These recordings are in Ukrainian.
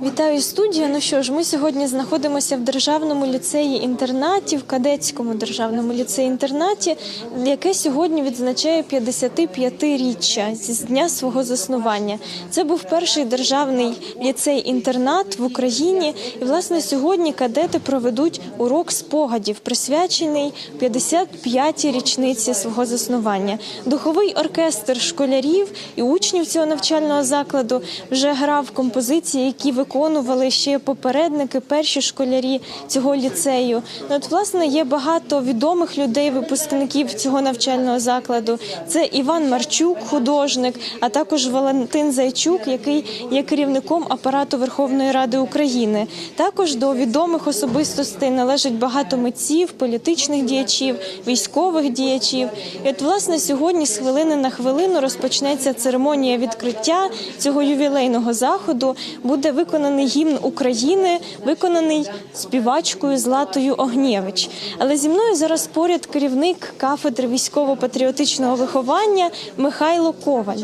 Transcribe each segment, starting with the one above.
Вітаю студію. Ну що ж, ми сьогодні знаходимося в державному ліцеї інтернаті, в кадетському державному ліцеї інтернаті, яке сьогодні відзначає 55-річчя з дня свого заснування. Це був перший державний ліцей-інтернат в Україні. І власне сьогодні кадети проведуть урок спогадів, присвячений 55-й річниці свого заснування. Духовий оркестр школярів і учнів цього навчального закладу вже грав композиції, які виконували ще попередники, перші школярі цього ліцею. Ну, от, власне, є багато відомих людей, випускників цього навчального закладу. Це Іван Марчук, художник, а також Валентин Зайчук, який є керівником апарату Верховної Ради України. Також до відомих особистостей належить багато митців, політичних діячів, військових діячів. І от, власне, сьогодні з хвилини на хвилину розпочнеться церемонія відкриття цього ювілейного заходу. Буде виконаний гімн України, виконаний співачкою Златою Огнєвич. Але зі мною зараз поряд керівник кафедри військово-патріотичного виховання Михайло Коваль.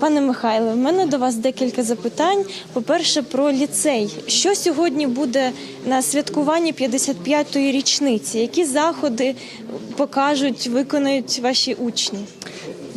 Пане Михайле, в мене до вас декілька запитань. По-перше, про ліцей. Що сьогодні буде на святкуванні 55-ї річниці? Які заходи покажуть, виконають ваші учні?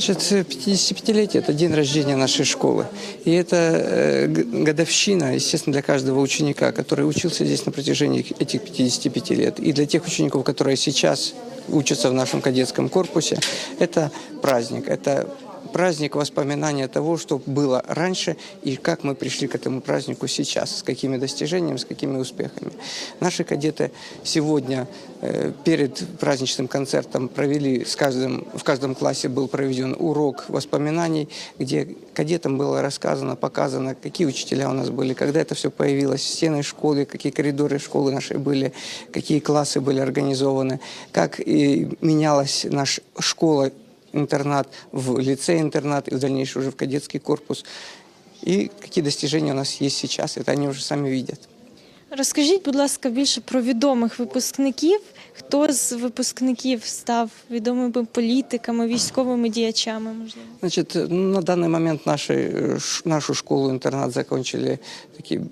Значит, 55-летие – это день рождения нашей школы. И это э, г- годовщина, естественно, для каждого ученика, который учился здесь на протяжении этих 55 лет. И для тех учеников, которые сейчас учатся в нашем кадетском корпусе, это праздник. Это праздник воспоминания того, что было раньше и как мы пришли к этому празднику сейчас, с какими достижениями, с какими успехами. Наши кадеты сегодня э, перед праздничным концертом провели, с каждым, в каждом классе был проведен урок воспоминаний, где кадетам было рассказано, показано, какие учителя у нас были, когда это все появилось, стены школы, какие коридоры школы нашей были, какие классы были организованы, как менялась наша школа интернат, в лицей-интернат и в дальнейшем уже в кадетский корпус. И какие достижения у нас есть сейчас, это они уже сами видят. Розкажіть, будь ласка, більше про відомих випускників. Хто з випускників став відомими політиками, військовими діячами? Можливо, Значит, ну, на данный момент наши, э, ш- нашу школу-интернат закончили такие м,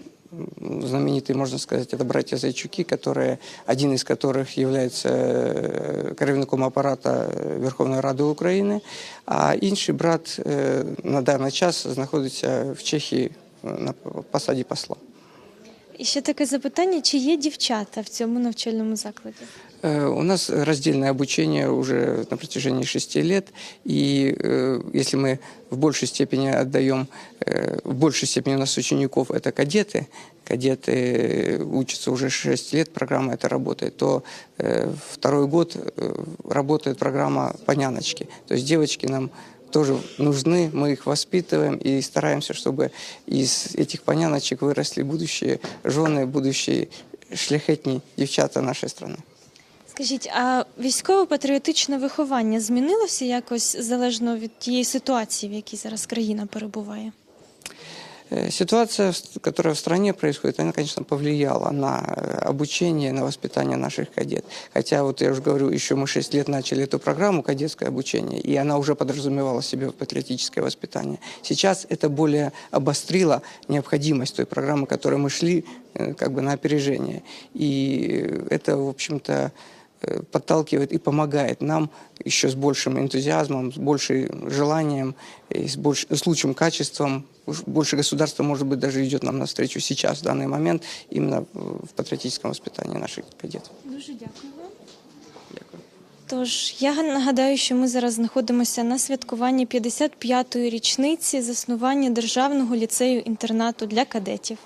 знаменитые, можно сказать, это братья Зайчуки, которые, один из которых является э, керівником апарата э, Верховної Ради України, а інший брат е, на даний час знаходиться в Чехії е, на посаді посла. і ще таке запитання: чи є дівчата в цьому навчальному закладі? Э, У нас раздельное обучение уже на протяжении шести лет, и э, если мы в большей степени отдаем, э, в большей степени у нас учеников это кадеты, кадеты э, учатся уже 6 лет, программа эта работает, то э, второй год э, работает программа «Поняночки». То есть девочки нам тоже нужны, мы их воспитываем и стараемся, чтобы из этих поняночек выросли будущие жены, будущие шляхетні дівчата нашої страны. Скажіть, а військово-патріотичне виховання змінилося якось залежно від тієї ситуації, в якій зараз країна перебуває? Э, Ситуация, в- которая в стране происходит, она, конечно, повлияла на э, обучение, на воспитание наших кадет. Хотя, вот я уже говорю, еще мы 6 лет начали эту программу «Кадетское обучение», и она уже подразумевала в себе патриотическое воспитание. Сейчас это более обострило необходимость той программы, к которой мы шли э, как бы на опережение. И это, в общем-то, э, подталкивает и помогает нам еще с большим энтузиазмом, с большим желанием, и с, больш- с лучшим качеством. Уж Больше государства, может быть, даже идет нам навстречу сейчас, в данный момент, именно в в патриотическом воспитании наших кадетов. Дуже дякую вам. Дякую. Тож я нагадаю, що ми зараз знаходимося на святкуванні 55-ї річниці заснування державного ліцею інтернату для кадетів.